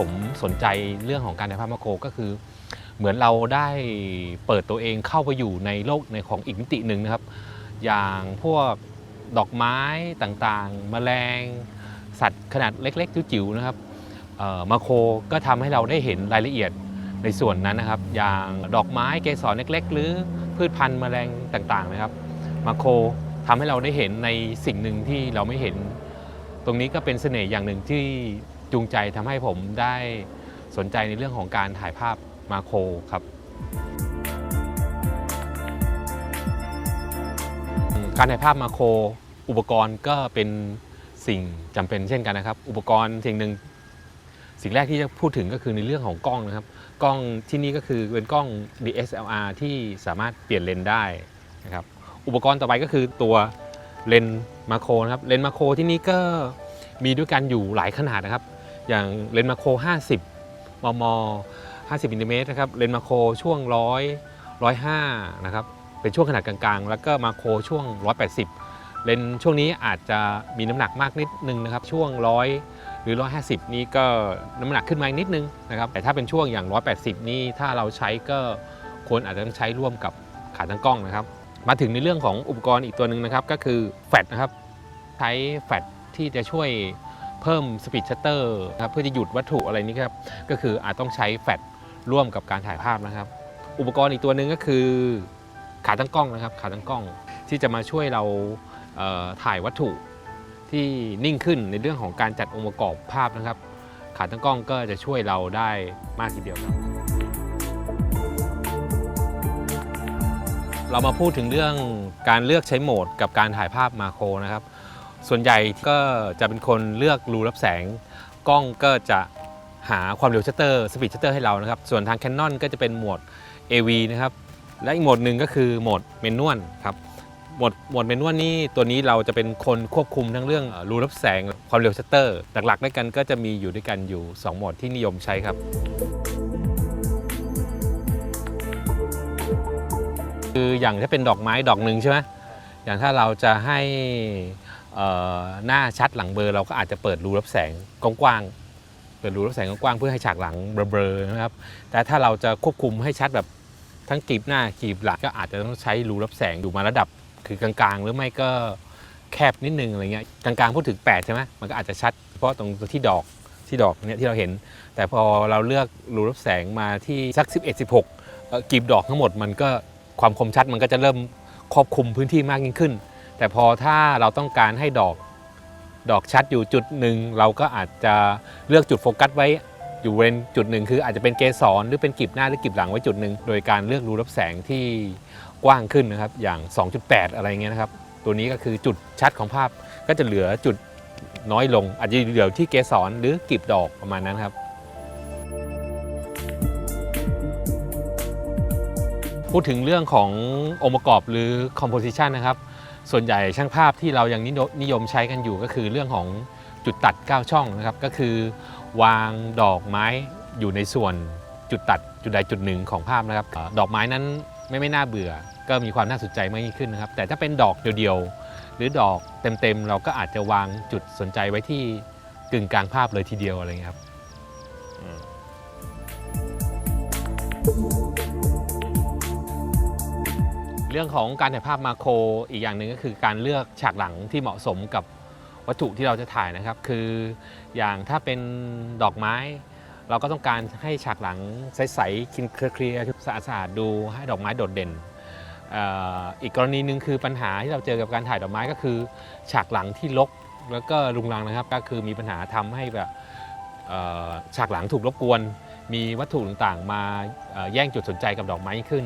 ผมสนใจเรื่องของการถ่ายภาพมาโครก็คือ เหมือนเราได้เปิดตัวเองเข้าไปอยู่ในโลกในของอีกมิติหนึ่งนะครับ อย่างพวกดอกไม้ต่างๆแมลง สัตว์ขนาดเล็กๆจิ๋วๆนะครับมาโครก็ทำให้เราได้เห็นรายละเอียดในส่วนนั้นนะครับ อย่างดอกไม้เกสรเล็ก ๆ หรือพืชพันธุ์แมลงต่างๆนะครับ มาโครทำให้เราได้เห็นในสิ่งหนึ่งที่เราไม่เห็น ตรงนี้ก็เป็นเสน่ห์อย่างหนึ่งที่ จูงใจทำให้ผมได้สนใจในเรื่องของการถ่ายภาพมาโครครับ การถ่ายภาพมาโคร อุปกรณ์ก็เป็นสิ่งจำเป็นเช่นกันนะครับ อุปกรณ์สิ่งหนึ่งสิ่งแรกที่จะพูดถึงก็คือในเรื่องของกล้องนะครับ กล้องที่นี่ก็คือเป็นกล้อง DSLR ที่สามารถเปลี่ยนเลนส์ได้นะครับ อุปกรณ์ต่อไปก็คือตัวเลนส์มาโครนะครับ เลนส์มาโครที่นี่ก็มีด้วยกันอยู่หลายขนาดนะครับ อย่างเลนส์มาโคร 50 มม 50มิลลิเมตรนะครับเลนส์มาโครช่วง 100 105 นะครับ เป็นช่วงขนาดกลางๆ แล้วก็มาโครช่วง 180 เลนส์ช่วงนี้อาจจะมีน้ำหนักมากนิดนึงนะครับ ช่วง 100 หรือ 150 นี่ก็น้ำหนักขึ้นมาอีกนิดนึงนะครับ แต่ถ้าเป็นช่วงอย่าง 180 นี่ถ้าเราใช้ก็ควรอาจจะต้องใช้ร่วมกับขาตั้งกล้องนะครับ มาถึงในเรื่องของอุปกรณ์อีกตัวหนึ่งนะครับก็คือแฟลชนะครับ ใช้แฟลชที่จะช่วย เพิ่มสปีดชัตเตอร์นะครับเพื่อจะหยุดวัตถุอะไรนี้ครับก็คืออาจต้องใช้แฟลชร่วมกับการถ่ายภาพนะครับ อุปกรณ์อีกตัวหนึ่งก็คือขาตั้งกล้องนะครับ ขาตั้งกล้องที่จะมาช่วยเราเถ่ายวัตถุที่นิ่งขึ้นในเรื่องของการจัดองค์ประกอบภาพนะครับ ขาตั้งกล้องก็จะช่วยเราได้มากทีเดียวครับ เรามาพูดถึงเรื่องการเลือกใช้โหมดกับการถ่ายภาพมาโครนะครับ ส่วนใหญ่ก็จะเป็นคนเลือกรูรับแสง กล้องก็จะหาความเร็วชัตเตอร์สปีดชัตเตอร์ให้เรานะครับ ส่วนทาง Canon ก็จะเป็นโหมด AV นะครับ และอีกโหมดหนึ่งก็คือโหมดเมนวลครับโหมดโหมดเมนวลนี่ตัวนี้เราจะเป็นคนควบคุมทั้งเรื่องรูรับแสงความเร็วชัตเตอร์หลักๆด้วยกันก็จะมีอยู่ด้วยกันอยู่ 2 โหมดที่นิยมใช้ครับคืออย่างถ้าเป็นดอกไม้ดอกหนึ่งใช่ไหมอย่างถ้าเราจะให้ หน้าชัดหลังเบลอเราก็อาจจะเปิดรูรับแสงกว้างๆเปิดรูรับแสงกว้างๆเพื่อให้ฉากหลังเบลอๆนะครับ แต่ถ้าเราจะควบคุมให้ชัดแบบทั้งกรีบหน้ากรีบหลังก็อาจจะต้องใช้รูรับแสงอยู่มาระดับคือกลางๆ หรือไม่ก็แคบนิดนึงอะไรเงี้ยกลางๆพูดถึง8ใช่ไหมมันก็อาจจะชัดเพราะตรงที่ดอกที่ดอกเนี่ยที่เราเห็น แต่พอเราเลือกรูรับแสงมาที่สัก 11 16เอ่อกรีบดอกทั้งหมดมันก็ความคมชัดมันก็จะเริ่มครอบคลุมพื้นที่มากยิ่งขึ้น แต่พอถ้าเราต้องการให้ดอกดอกชัดอยู่จุดหนึ่งเราก็อาจจะเลือกจุดโฟกัสไว้อยู่เวณจุดหนึ่งคืออาจจะเป็นเกสรหรือเป็นกลีบหน้าหรือกลีบหลังไว้จุดหนึ่งโดยการเลือกรูรับแสงที่กว้างขึ้นนะครับอย่าง 2.8 อะไรเงี้ยนะครับ ตัวนี้ก็คือจุดชัดของภาพก็จะเหลือจุดน้อยลง อาจจะเหลือที่เกสรหรือกลีบดอกประมาณนั้นครับ พูดถึงเรื่องขององค์ประกอบหรือ composition นะครับ ส่วนใหญ่ช่างภาพที่เรายังนิยมใช้กันอยู่ก็คือเรื่องของจุดตัด 9 ช่องนะครับ ก็คือ วางดอกไม้อยู่ในส่วนจุดตัดจุดใดจุดหนึ่งของภาพนะครับ ดอกไม้นั้นไม่ไม่น่าเบื่อ ก็มีความน่าสนใจมากยิ่งขึ้นนะครับ แต่ถ้าเป็นดอกเดียวๆ หรือดอกเต็มๆ เราก็อาจจะวางจุดสนใจไว้ที่กึ่งกลางภาพเลยทีเดียวอะไรเงี้ยครับ เรื่องของการถ่ายภาพมาโครอีกอย่างหนึ่งก็คือการเลือกฉากหลังที่เหมาะสมกับวัตถุที่เราจะถ่ายนะครับ คืออย่างถ้าเป็นดอกไม้ เราก็ต้องการให้ฉากหลังใสๆคินเคลียร์ๆสะอาดๆดูให้ดอกไม้โดดเด่นอีกกรณีหนึ่งคือปัญหาที่เราเจอกับการถ่ายดอกไม้ก็คือ ฉากหลังที่รกแล้วก็รุงรังนะครับ ก็คือมีปัญหาทำให้แบบฉากหลังถูกรบกวน มีวัตถุต่างๆ มาแย่งจุดสนใจกับดอกไม้ขึ้น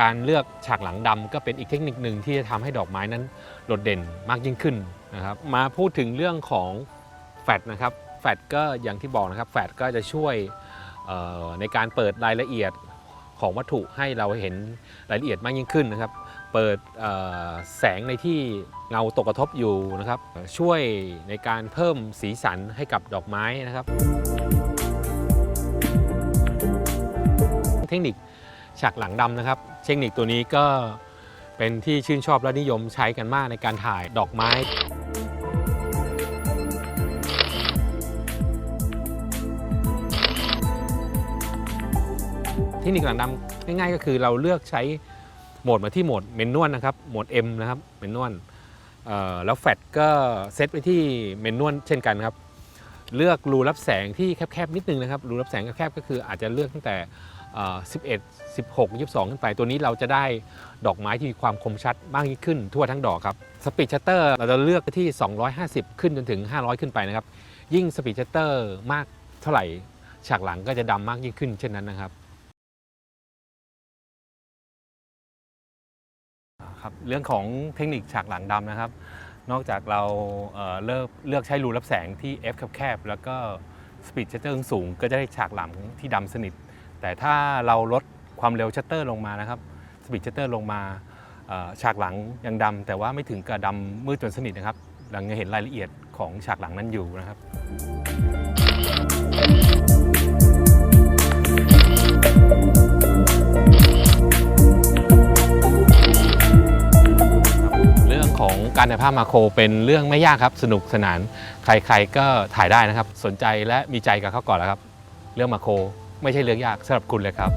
การเลือกฉากหลังดำก็เป็นอีกเทคนิคหนึ่งที่จะทำให้ดอกไม้นั้นโดดเด่นมากยิ่งขึ้นนะครับมาพูดถึงเรื่องของแฟลชนะครับแฟลชก็อย่างที่บอกนะครับแฟลชก็จะช่วยในการเปิดรายละเอียดของวัตถุให้เราเห็นรายละเอียดมากยิ่งขึ้นนะครับ เปิดแสงในที่เงาตกกระทบอยู่นะครับ ช่วยในการเพิ่มสีสันให้กับดอกไม้นะครับ คนิคฉากหลังดำนะครับ เทคนิคตัวนี้ก็เป็นที่ชื่นชอบและนิยมใช้กันมากในการถ่ายดอกไม้เทคนิคหลังดำง่ายๆก็คือเราเลือกใช้โหมดมาที่โหมดเมนนวลนะครับโหมด M นะครับเมนนวลแล้วแฟลชก็เซตไปที่เมนนวลเช่นกันครับ เลือกรูรับแสงที่แคบๆนิดนึงนะครับรูรับแสงแคบๆก็คืออาจจะเลือกตั้งแต่ 11 16 22 ขึ้นไป ตัวนี้เราจะได้ดอกไม้ที่มีความคมชัดมากยิ่งขึ้นทั่วทั้งดอกครับสปีดชัตเตอร์เราจะเลือกที่ 250 ขึ้นจนถึง 500 ขึ้นไปนะครับ ยิ่งสปีดชัตเตอร์มากเท่าไหร่ ฉากหลังก็จะดำมากยิ่งขึ้นเช่นนั้นนะครับครับเรื่องของเทคนิคฉากหลังดำนะครับ นอกจากเราเอ่อเลือกเลือกใช้รูรับแสงที่ f แคบๆแล้วก็สปีดชัตเตอร์สูงก็จะได้ฉากหลังที่ดำสนิท แต่ถ้าเราลดความเร็วชัตเตอร์ลงมานะครับสปีดชัตเตอร์ลงมาฉากหลังยังดำแต่ว่าไม่ถึงกับดำมืดจนสนิทนะครับเรายังเห็นรายละเอียดของฉากหลังนั้นอยู่นะครับเรื่องของการถ่ายภาพมาโครเป็นเรื่องไม่ยากครับ สนุกสนาน ใครๆก็ถ่ายได้นะครับ สนใจและมีใจกับเขาก่อนแล้วครับ เรื่องมาโคร ไม่ใช่เรื่องยากสำหรับคุณเลยครับ